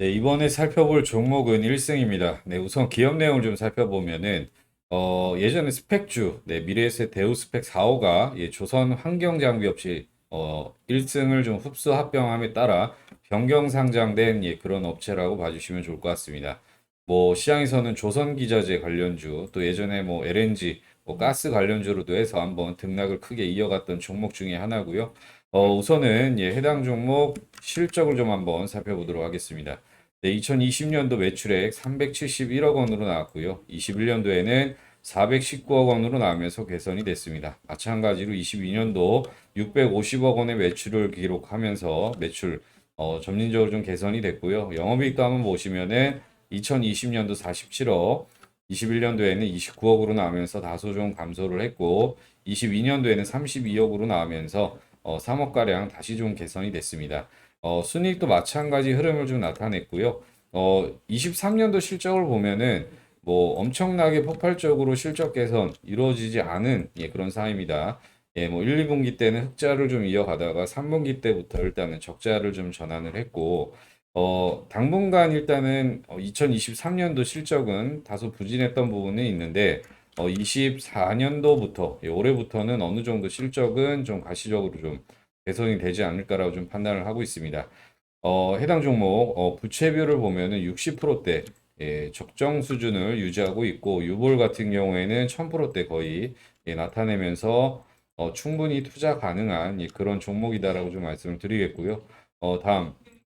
네, 이번에 살펴볼 종목은 1승입니다. 네, 우선 기업 내용을 좀 살펴보면은, 어, 예전에 스펙주, 네, 미래에셋 대우스펙 4호가 예, 조선 환경장비 없이 어, 1승을 좀 흡수 합병함에 따라 변경 상장된 예, 그런 업체라고 봐주시면 좋을 것 같습니다. 뭐 시장에서는 조선 기자재 관련주, 또 예전에 뭐 LNG, 뭐 가스 관련주로도 해서 한번 등락을 크게 이어갔던 종목 중에 하나고요. 어, 우선은 예, 해당 종목 실적을 좀 한번 살펴보도록 하겠습니다. 네, 2020년도 매출액 371억 원으로 나왔고요. 21년도에는 419억 원으로 나오면서 개선이 됐습니다. 마찬가지로 22년도 650억 원의 매출을 기록하면서 매출 어, 점진적으로 좀 개선이 됐고요. 영업이익도 한번 보시면은 2020년도 47억, 21년도에는 29억으로 나오면서 다소 좀 감소를 했고 22년도에는 32억으로 나오면서 어, 3억가량 다시 좀 개선이 됐습니다. 어, 순이익도 마찬가지 흐름을 좀 나타냈고요. 어, 23년도 실적을 보면은 뭐 엄청나게 폭발적으로 실적 개선 이루어지지 않은 예, 그런 상황입니다. 예, 뭐 1, 2분기 때는 흑자를 좀 이어가다가 3분기 때부터 일단은 적자를 좀 전환을 했고 어, 당분간 일단은 어, 2023년도 실적은 다소 부진했던 부분이 있는데 어, 24년도부터 예, 올해부터는 어느 정도 실적은 좀 가시적으로 좀 개선이 되지 않을까라고 좀 판단을 하고 있습니다. 어, 해당 종목 어, 부채비율을 보면은 60%대 예, 적정 수준을 유지하고 있고 유볼 같은 경우에는 1000%대 거의 예, 나타내면서 어, 충분히 투자 가능한 예, 그런 종목이다라고 좀 말씀을 드리겠고요. 어, 다음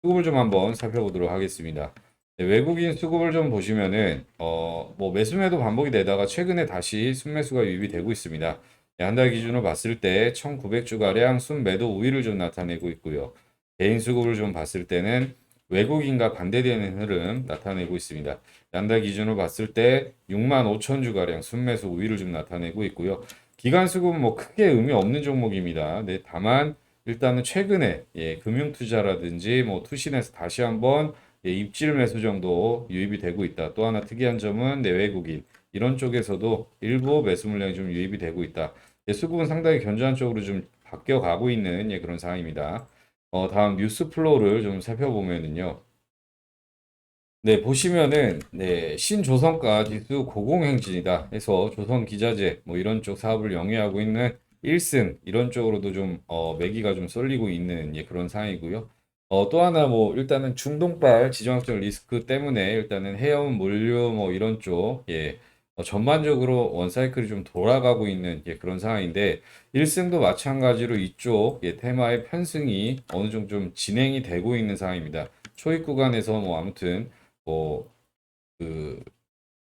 수급을 좀 한번 살펴보도록 하겠습니다. 네, 외국인 수급을 좀 보시면은 어, 뭐 매수매도 반복이 되다가 최근에 다시 순매수가 유입이 되고 있습니다. 네, 한달 기준으로 봤을 때 1900주가량 순매도 우위를 좀 나타내고 있고요. 개인 수급을 좀 봤을 때는 외국인과 반대되는 흐름 나타내고 있습니다. 연달 기준으로 봤을 때 6만 5천 주가량 순매수 우위를 좀 나타내고 있고요. 기간 수급은 뭐 크게 의미 없는 종목입니다. 네, 다만 일단은 최근에 예, 금융 투자라든지 뭐 투신에서 다시 한번 예, 입질 매수 정도 유입이 되고 있다. 또 하나 특이한 점은 내외국인 이런 쪽에서도 일부 매수 물량이 좀 유입이 되고 있다. 예, 수급은 상당히 견조한 쪽으로 좀 바뀌어 가고 있는 예, 그런 상황입니다. 어, 다음 뉴스 플로우를 좀 살펴보면은요. 네, 보시면은 네, 신조선가 지수 고공행진이다 해서 조선 기자재 뭐 이런 쪽 사업을 영위하고 있는 1승 이런 쪽으로도 좀 어, 매기가 좀 쏠리고 있는 예, 그런 상황이고요. 어, 또 하나 뭐 일단은 중동발 지정학적 리스크 때문에 일단은 해운 물류 뭐 이런 쪽 예, 어, 전반적으로 원사이클이 좀 돌아가고 있는 예, 그런 상황인데 1승도 마찬가지로 이쪽 예, 테마의 편승이 어느 정도 좀 진행이 되고 있는 상황입니다. 초입 구간에서 뭐 아무튼 뭐 그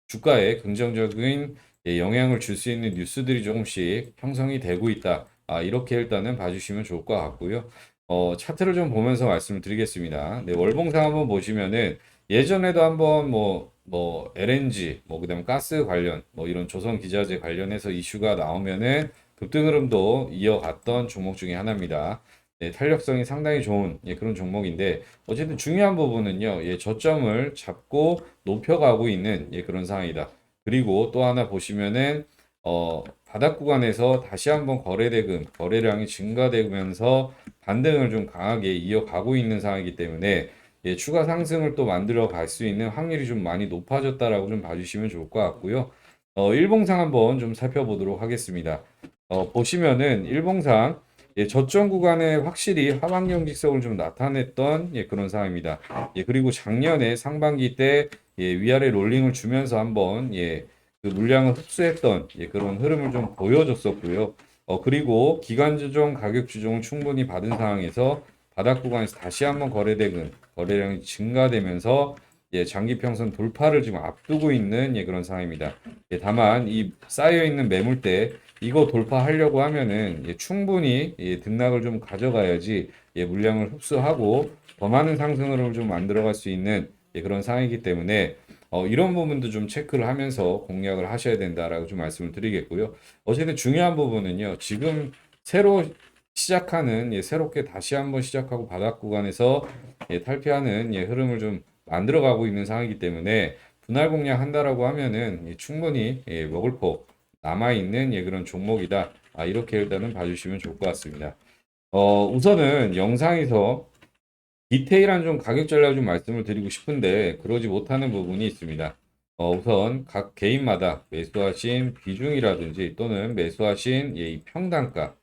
주가에 긍정적인 예, 영향을 줄 수 있는 뉴스들이 조금씩 형성이 되고 있다. 아, 이렇게 일단은 봐주시면 좋을 것 같고요. 어, 차트를 좀 보면서 말씀을 드리겠습니다. 네, 월봉상 한번 보시면은 예전에도 한번 뭐, 뭐, LNG, 뭐, 그 다음 가스 관련, 뭐, 이런 조선 기자재 관련해서 이슈가 나오면은 급등 흐름도 이어갔던 종목 중에 하나입니다. 네, 탄력성이 상당히 좋은 예, 그런 종목인데 어쨌든 중요한 부분은요, 예, 저점을 잡고 높여가고 있는 예, 그런 상황이다. 그리고 또 하나 보시면은 어, 바닥 구간에서 다시 한번 거래 대금, 거래량이 증가되면서 반등을 좀 강하게 이어가고 있는 상황이기 때문에 예, 추가 상승을 또 만들어 갈 수 있는 확률이 좀 많이 높아졌다라고 좀 봐주시면 좋을 것 같고요. 어, 일봉상 한번 좀 살펴보도록 하겠습니다. 어, 보시면은 일봉상 예, 저점 구간에 확실히 하방경 직성을 좀 나타냈던 예, 그런 상황입니다. 예, 그리고 작년에 상반기 때 예, 위아래 롤링을 주면서 한번 예, 그 물량을 흡수했던 예, 그런 흐름을 좀 보여줬었고요. 어, 그리고 기간 조정, 가격 조정을 충분히 받은 상황에서 바닥 구간에서 다시 한번 거래대금, 거래량이 증가되면서 예, 장기 평선 돌파를 지금 앞두고 있는 예, 그런 상황입니다. 예, 다만 이 쌓여 있는 매물대 이거 돌파하려고 하면은 예, 충분히 예, 등락을 좀 가져가야지 예, 물량을 흡수하고 더 많은 상승을 좀 만들어갈 수 있는 예, 그런 상황이기 때문에 어, 이런 부분도 좀 체크를 하면서 공략을 하셔야 된다라고 좀 말씀을 드리겠고요. 어쨌든 중요한 부분은요. 지금 새로 시작하는 예, 새롭게 다시 한번 시작하고 바닥 구간에서 예, 탈피하는 예, 흐름을 좀 만들어가고 있는 상황이기 때문에 분할 공략 한다라고 하면은 예, 충분히 예, 먹을 거 남아 있는 예, 그런 종목이다. 아, 이렇게 일단은 봐주시면 좋을 것 같습니다. 어, 우선은 영상에서 디테일한 좀 가격 전략 좀 말씀을 드리고 싶은데 그러지 못하는 부분이 있습니다. 어, 우선 각 개인마다 매수하신 비중이라든지 또는 매수하신 예, 이 평단가, 예,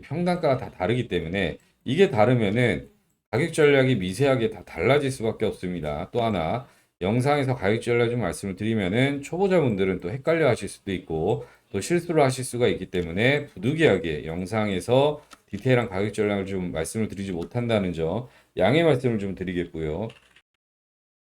평단가가 다 다르기 때문에 이게 다르면은 가격 전략이 미세하게 다 달라질 수밖에 없습니다. 또 하나 영상에서 가격 전략 좀 말씀을 드리면은 초보자분들은 또 헷갈려 하실 수도 있고 또 실수를 하실 수가 있기 때문에 부득이하게 영상에서 디테일한 가격 전략을 좀 말씀을 드리지 못한다는 점 양해 말씀을 좀 드리겠고요.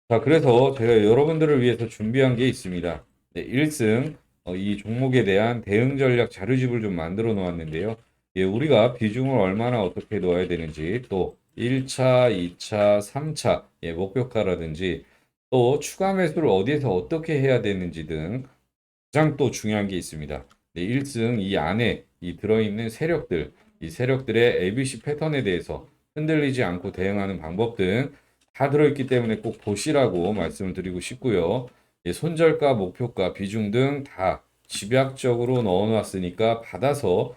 자, 그래서 제가 여러분들을 위해서 준비한 게 있습니다. 네, 1승 어, 이 종목에 대한 대응 전략 자료집을 좀 만들어 놓았는데요. 예, 우리가 비중을 얼마나 어떻게 넣어야 되는지 또 1차, 2차, 3차 예, 목표가라든지 또 추가 매수를 어디에서 어떻게 해야 되는지 등 가장 또 중요한 게 있습니다. 네, 1승 이 안에 이 들어있는 세력들, 이 세력들의 ABC 패턴에 대해서 흔들리지 않고 대응하는 방법 등 다 들어있기 때문에 꼭 보시라고 말씀을 드리고 싶고요. 예, 손절가, 목표가, 비중 등 다 집약적으로 넣어놨으니까 받아서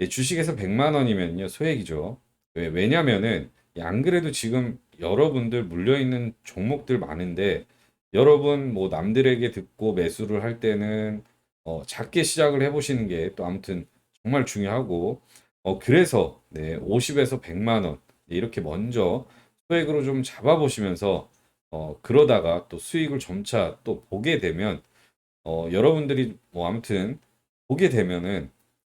예, 주식에서 100만 원이면요 소액이죠. 왜, 왜냐면은 안 그래도 지금 여러분들 물려 있는 종목들 많은데 여러분 뭐 남들에게 듣고 매수를 할 때는 어, 작게 시작을 해보시는 게 또 아무튼 정말 중요하고 어, 그래서 네, 50에서 100만 원 네, 이렇게 먼저 소액으로 좀 잡아보시면서 어, 그러다가 또 수익을 점차 또 보게 되면 어, 여러분들이 뭐 아무튼 보게 되면은